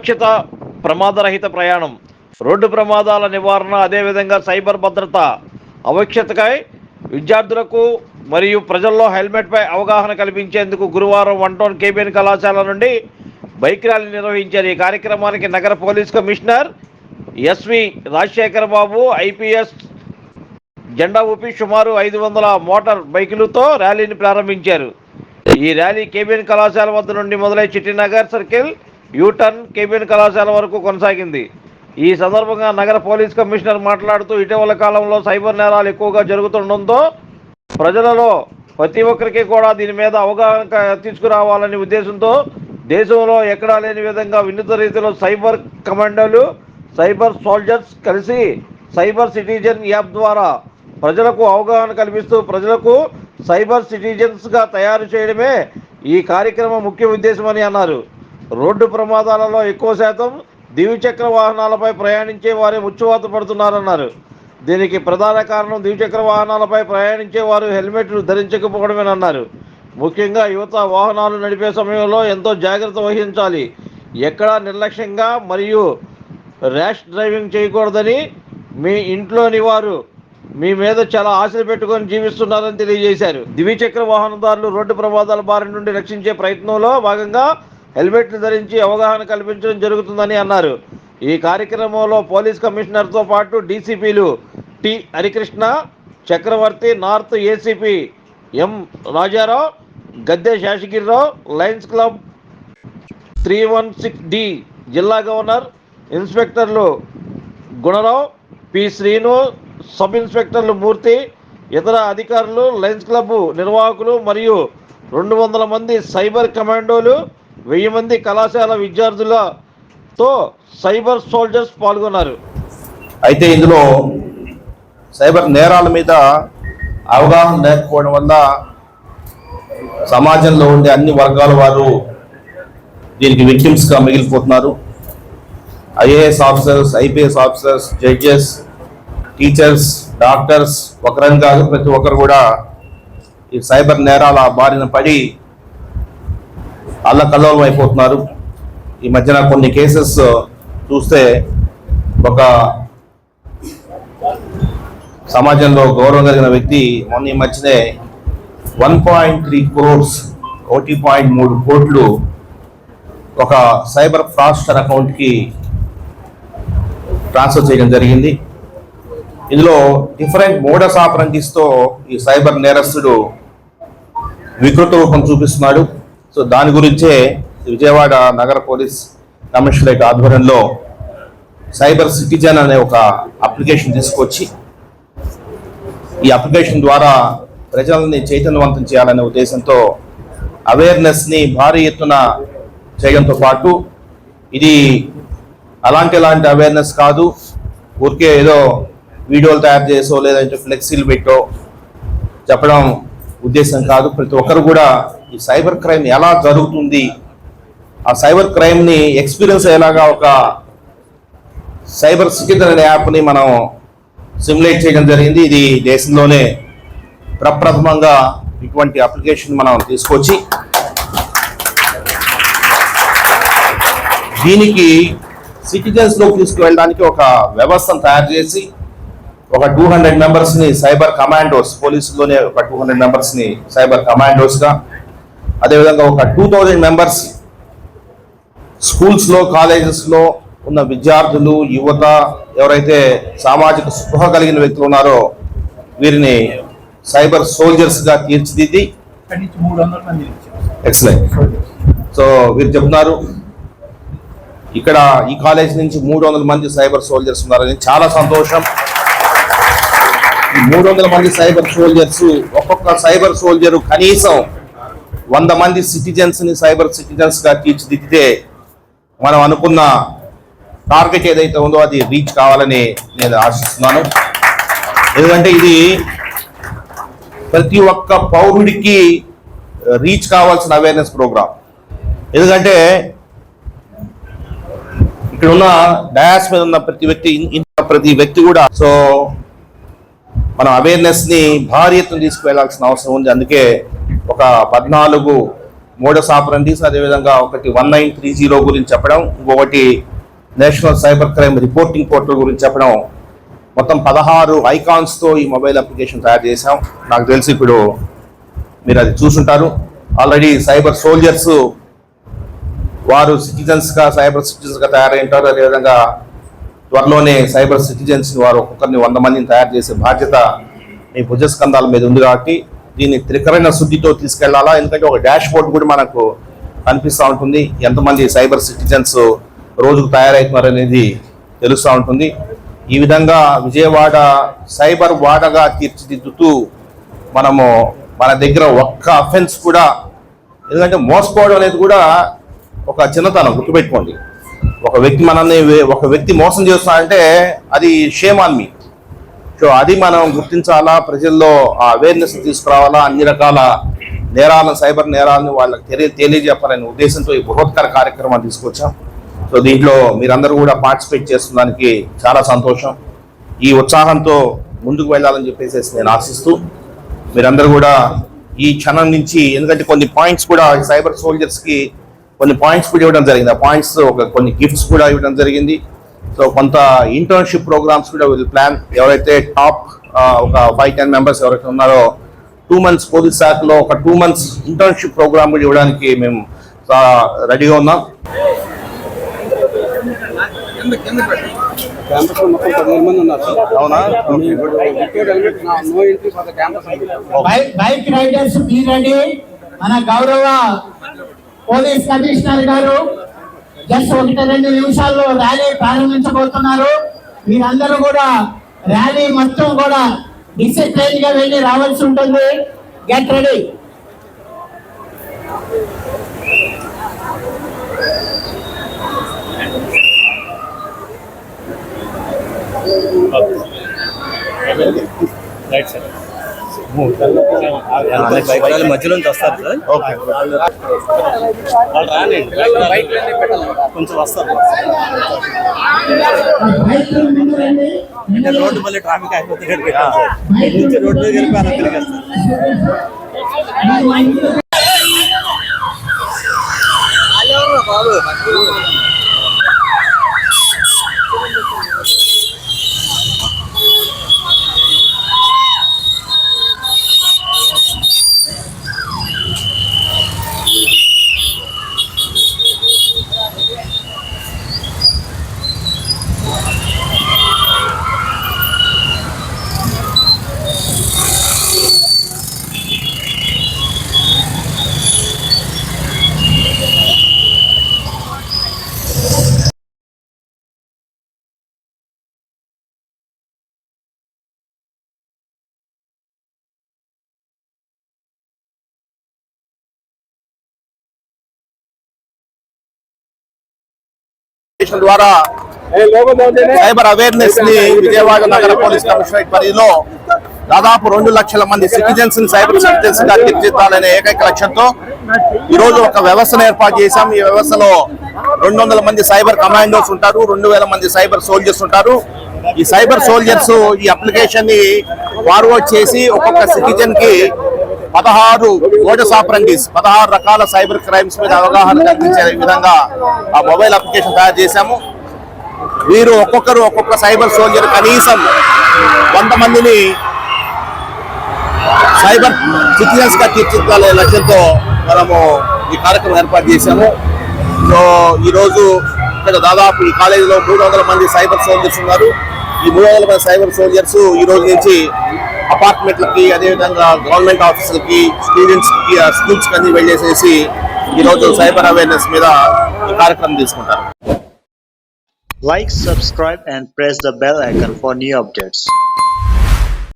సురక్షిత ప్రమాదరహిత ప్రయాణం. రోడ్డు ప్రమాదాల నివారణ అదేవిధంగా సైబర్ భద్రత అవశ్యతకై విద్యార్థులకు మరియు ప్రజల్లో హెల్మెట్పై అవగాహన కల్పించేందుకు గురువారం వన్ టౌన్ కేబిఎన్ కళాశాల నుండి బైక్ ర్యాలీ నిర్వహించారు. ఈ కార్యక్రమానికి నగర police commissioner SV Rajasekhar Babu IPS జెండా ఊపి సుమారు ఐదు వందల మోటార్ బైకులతో ర్యాలీని ప్రారంభించారు. ఈ ర్యాలీ కేబిఎన్ కళాశాల వద్ద నుండి మొదలై చిట్టినగర్ సర్కిల్ యూటర్న్ కేబిఎన్ కళాశాల వరకు కొనసాగింది. ఈ సందర్భంగా నగర పోలీస్ కమిషనర్ మాట్లాడుతూ ఇటీవల కాలంలో సైబర్ నేరాలు ఎక్కువగా జరుగుతుండడంతో ప్రజలలో ప్రతి ఒక్కరికి కూడా దీని మీద అవగాహన క- తీసుకురావాలనే ఉద్దేశంతో దేశంలో ఎక్కడా లేని విధంగా వినూత్న రీతిలో సైబర్ కమాండోలు సైబర్ సోల్జర్స్ కలిసి సైబర్ సిటిజన్ యాప్ ద్వారా ప్రజలకు అవగాహన కల్పిస్తూ ప్రజలకు సైబర్ సిటిజన్స్గా తయారు చేయడమే ఈ కార్యక్రమం ముఖ్య ఉద్దేశమని అన్నారు. రోడ్డు ప్రమాదాలలో ఎక్కువ శాతం ద్విచక్ర వాహనాలపై ప్రయాణించే వారే ముచ్చువాత పడుతున్నారన్నారు. దీనికి ప్రధాన కారణం ద్విచక్ర వాహనాలపై ప్రయాణించే వారు హెల్మెట్లు ధరించకపోవడమేనన్నారు. ముఖ్యంగా యువత వాహనాలు నడిపే సమయంలో ఎంతో జాగ్రత్త వహించాలి. ఎక్కడా నిర్లక్ష్యంగా మరియు ర్యాష్ డ్రైవింగ్ చేయకూడదని మీ ఇంట్లోని వారు మీ మీద చాలా ఆశలు పెట్టుకొని జీవిస్తున్నారని తెలియజేశారు. ద్విచక్ర వాహనదారులు రోడ్డు ప్రమాదాల బారి నుండి రక్షించే ప్రయత్నంలో భాగంగా హెల్మెట్లు ధరించి అవగాహన కల్పించడం జరుగుతుందని అన్నారు. ఈ కార్యక్రమంలో పోలీస్ కమిషనర్తో పాటు డీసీపీలు T Harikrishna Chakravarthi north ACP M Rajarao Gadde Seshagirirao lions club three one six D జిల్లా గవర్నర్ ఇన్స్పెక్టర్లు గుణరావు పి శ్రీను సబ్ ఇన్స్పెక్టర్లు మూర్తి ఇతర అధికారులు లయన్స్ క్లబ్ నిర్వాహకులు మరియు రెండు వందల మంది సైబర్ కమాండోలు వెయ్యి మంది కళాశాల విద్యార్థులతో సైబర్ సోల్జర్స్ పాల్గొన్నారు. అయితే ఇందులో సైబర్ నేరాల మీద అవగాహన లేకపోవడం వల్ల సమాజంలో ఉండే అన్ని వర్గాల వారు దీనికి విక్టిమ్స్గా మిగిలిపోతున్నారు. IAS officers IPS officers judges teachers doctors ఒకరని కాదు ప్రతి ఒక్కరు కూడా ఈ సైబర్ నేరాల బారిన పడి అల్లకల్లోలం అయిపోతున్నారు. ఈ మధ్యన కొన్ని కేసెస్ చూస్తే ఒక సమాజంలో గౌరవం కలిగిన వ్యక్తి మొన్న ఈ మధ్యనే వన్ పాయింట్ త్రీ క్రోర్స్ ఒకటి పాయింట్ మూడు కోట్లు ఒక సైబర్ ఫ్రాస్టర్ అకౌంట్కి ట్రాన్స్ఫర్ చేయడం జరిగింది. ఇందులో డిఫరెంట్ మోడస్ ఆపరంటీస్తో ఈ సైబర్ నేరస్తుడు వికృత రూపం చూపిస్తున్నాడు. సో దాని గురించే విజయవాడ నగర పోలీస్ కమిషనరేట్ ఆధ్వర్యంలో సైబర్ సిటిజన్ అనే ఒక అప్లికేషన్ తీసుకొచ్చి ఈ అప్లికేషన్ ద్వారా ప్రజల్ని చైతన్యవంతం చేయాలనే ఉద్దేశంతో అవేర్నెస్ని భారీ ఎత్తున చేయడంతో పాటు ఇది అలాంటి అలాంటి అవేర్నెస్ కాదు. ఊరికే ఏదో వీడియోలు తయారు చేసో లేదంటే ఫ్లెక్సీలు పెట్టో చెప్పడం ఉద్దేశం కాదు. ప్రతి ఒక్కరు కూడా ఈ సైబర్ క్రైమ్ ఎలా జరుగుతుంది? ఆ సైబర్ క్రైమ్ని ఎక్స్పీరియన్స్ అయ్యేలాగా ఒక సైబర్ సికిందర్ అనే యాప్ని మనం సిమ్యులేట్ చేయడం జరిగింది. ఇది దేశంలోనే ప్రప్రథమంగా ఇటువంటి అప్లికేషన్ మనం తీసుకొచ్చి దీనికి సిటిజన్స్లోకి తీసుకువెళ్ళడానికి ఒక వ్యవస్థను తయారు చేసి ఒక టూ హండ్రెడ్ మెంబర్స్ని సైబర్ కమాండోస్ పోలీసులోనే ఒక టూ హండ్రెడ్ మెంబర్స్ని సైబర్ కమాండోస్గా అదేవిధంగా ఒక టూ థౌజండ్ మెంబర్స్ స్కూల్స్లో కాలేజెస్లో ఉన్న విద్యార్థులు యువత ఎవరైతే సామాజిక స్పృహ కలిగిన వ్యక్తులు ఉన్నారో వీరిని సైబర్ సోల్జర్స్గా తీర్చిదిద్ది. ఎక్సలెంట్ సో వీరు చెప్తున్నారు ఇక్కడ ఈ కాలేజ్ నుంచి మూడు వందల మంది సైబర్ సోల్జర్స్ ఉన్నారని చాలా సంతోషం. మూడు వందల మంది సైబర్ సోల్జర్స్ ఒక్కొక్క సైబర్ సోల్జర్ కనీసం వంద మంది సిటిజన్స్ని సైబర్ సిటిజన్స్గా తీర్చిదిద్దితే మనం అనుకున్న టార్గెట్ ఏదైతే ఉందో అది రీచ్ కావాలని నేను ఆశిస్తున్నాను. ఎందుకంటే ఇది ప్రతి ఒక్క పౌరుడికి రీచ్ కావాల్సిన అవేర్నెస్ ప్రోగ్రామ్. ఎందుకంటే ఇక్కడ ఉన్న డయాస్ మీద ఉన్న ప్రతి వ్యక్తి ప్రతి వ్యక్తి కూడా సో మనం అవేర్నెస్ని భారీ ఎత్తున తీసుకువెళ్ళాల్సిన అవసరం ఉంది. అందుకే ఒక పద్నాలుగు మోడస్ ఆపరండీస్ అదేవిధంగా ఒకటి వన్ నైన్ త్రీ జీరో గురించి చెప్పడం ఇంకొకటి national cyber crime reporting portal గురించి చెప్పడం మొత్తం పదహారు ఐకాన్స్తో ఈ మొబైల్ అప్లికేషన్ తయారు చేశాం. నాకు తెలిసి ఇప్పుడు మీరు అది చూసుంటారు. ఆల్రెడీ సైబర్ సోల్జర్స్ వారు సిటిజన్స్గా సైబర్ సిటిజన్స్గా తయారై ఉంటారు. అదేవిధంగా త్వరలోనే సైబర్ సిటిజన్స్ వారు ఒక్కొక్కరిని వంద మందిని తయారు చేసే బాధ్యత మీ భుజస్కంధాల మీద ఉంది కాబట్టి దీన్ని త్రికరణ శుద్ధితో తీసుకెళ్ళాలా? ఎందుకంటే ఒక డాష్ బోర్డ్ కూడా మనకు కనిపిస్తూ ఉంటుంది. ఎంతమంది సైబర్ సిటిజన్స్ రోజుకు తయారవుతున్నారు అనేది తెలుస్తూ ఉంటుంది. ఈ విధంగా విజయవాడ సైబర్ వాడగా తీర్చిదిద్దుతూ మనము మన దగ్గర ఒక్క అఫెన్స్ కూడా ఎందుకంటే మోసపోవడం అనేది కూడా ఒక చిన్నతనం గుర్తుపెట్టుకోండి. ఒక వ్యక్తి మనల్ని ఒక వ్యక్తి మోసం చేస్తున్నాడంటే అది షేమ్ ఆన్ మీ సో అది మనం గుర్తించాలా? ప్రజల్లో ఆ అవేర్నెస్ తీసుకురావాలా? అన్ని రకాల నేరాలను సైబర్ నేరాలను వాళ్ళకి తెలియ తెలియజెప్పాలనే ఉద్దేశంతో ఈ బృహత్కర కార్యక్రమాన్ని తీసుకొచ్చాం. సో దీంట్లో మీరందరూ కూడా పార్టిసిపేట్ చేస్తున్నందుకు చాలా సంతోషం. ఈ ఉత్సాహంతో ముందుకు వెళ్ళాలని చెప్పేసి నేను ఆశిస్తూ మీరందరూ కూడా ఈ క్షణం నుంచి ఎందుకంటే కొన్ని పాయింట్స్ కూడా సైబర్ సోల్జర్స్కి కొన్ని పాయింట్స్ కూడా ఇవ్వడం జరిగింది. ఆ పాయింట్స్ ఒక కొన్ని గిఫ్ట్స్ కూడా ఇవ్వడం జరిగింది. కొంత ఇంటర్న్షిప్ ప్రోగ్రామ్స్ కూడా విల్ ప్లాన్ ఎవరైతే టాప్ ఒక ఫైవ్ టెన్ మెంబర్స్ ఎవరైతే ఉన్నారో టూ మంత్స్ పోలీస్ శాఖలో ఒక టూ మంత్స్ ఇంటర్న్షిప్ ప్రోగ్రామ్ కూడా ఇవ్వడానికి మేము రెడీగా ఉన్నాం క్యాంపస్ మొత్తం పదిహేను మంది ఉన్నారు అవునా no entry for the campus bike riders please మన గౌరవ పోలీస్ కమిషనర్ గారు జస్ట్ ఒకటి రెండు నిమిషాల్లో ర్యాలీ ప్రారంభించబోతున్నారు. మీరందరూ కూడా ర్యాలీ మొత్తం కూడా డిసిప్లైన్గా వెళ్ళి రావాల్సి ఉంటుంది. Get ready. మధ్యలో వస్తారు సార్ ఓకే. వాళ్ళు రానండి కొంచెం వస్తారు. బైక్ రోడ్డు మళ్ళీ ట్రాఫిక్ అయిపోతే ఇక్కడ పెట్టాం సార్ నుంచి రోడ్డు మీద వెళ్ళి అలా తిరిగేస్తారు బాబు. ద్వారా సైబర్ అవేర్నెస్ని విజయవాడ నగర పోలీస్ కమిషనరేట్ పరిధిలో దాదాపు రెండు లక్షల మంది సిటిజన్స్ సైబర్ సిటిజన్స్గా తీర్చిదిద్దాలనే ఏకైక లక్ష్యంతో ఈ రోజు ఒక వ్యవస్థను ఏర్పాటు చేశాం. ఈ వ్యవస్థలో రెండు వందల మంది సైబర్ కమాండోస్ ఉంటారు రెండు వేల మంది సైబర్ సోల్జర్స్ ఉంటారు. ఈ సైబర్ సోల్జర్స్ ఈ అప్లికేషన్ని ఫార్వర్డ్ చేసి ఒక్కొక్క సిటిజన్కి పదహారు మోడస్ ఆపరండీస్ పదహారు రకాల సైబర్ క్రైమ్స్ మీద అవగాహన కల్పించే విధంగా ఆ మొబైల్ అప్లికేషన్ తయారు చేశాము. వీరు ఒక్కొక్కరు ఒక్కొక్క సైబర్ సోల్జర్ కనీసం వంద మందిని సైబర్ సిటిజన్స్గా తీర్చిదిద్దాలనే లక్ష్యంతో మనము ఈ కార్యక్రమం ఏర్పాటు చేశాము. సో ఈరోజు ఇక్కడ దాదాపు ఈ కాలేజీలో మూడు వందల మంది సైబర్ సోల్జర్స్ ఉన్నారు. ఈ మూడు వందల మంది సైబర్ సోల్జర్స్ ఈ రోజు నుంచి అపార్ట్మెంట్లకి అదేవిధంగా గవర్నమెంట్ ఆఫీసులకి స్టూడెంట్స్కి స్కూల్స్కి అన్ని వెళ్ళేసేసి ఈరోజు సైబర్ అవేర్నెస్ మీద ఈ కార్యక్రమం తీసుకుంటారు. Like subscribe and press the bell icon for new updates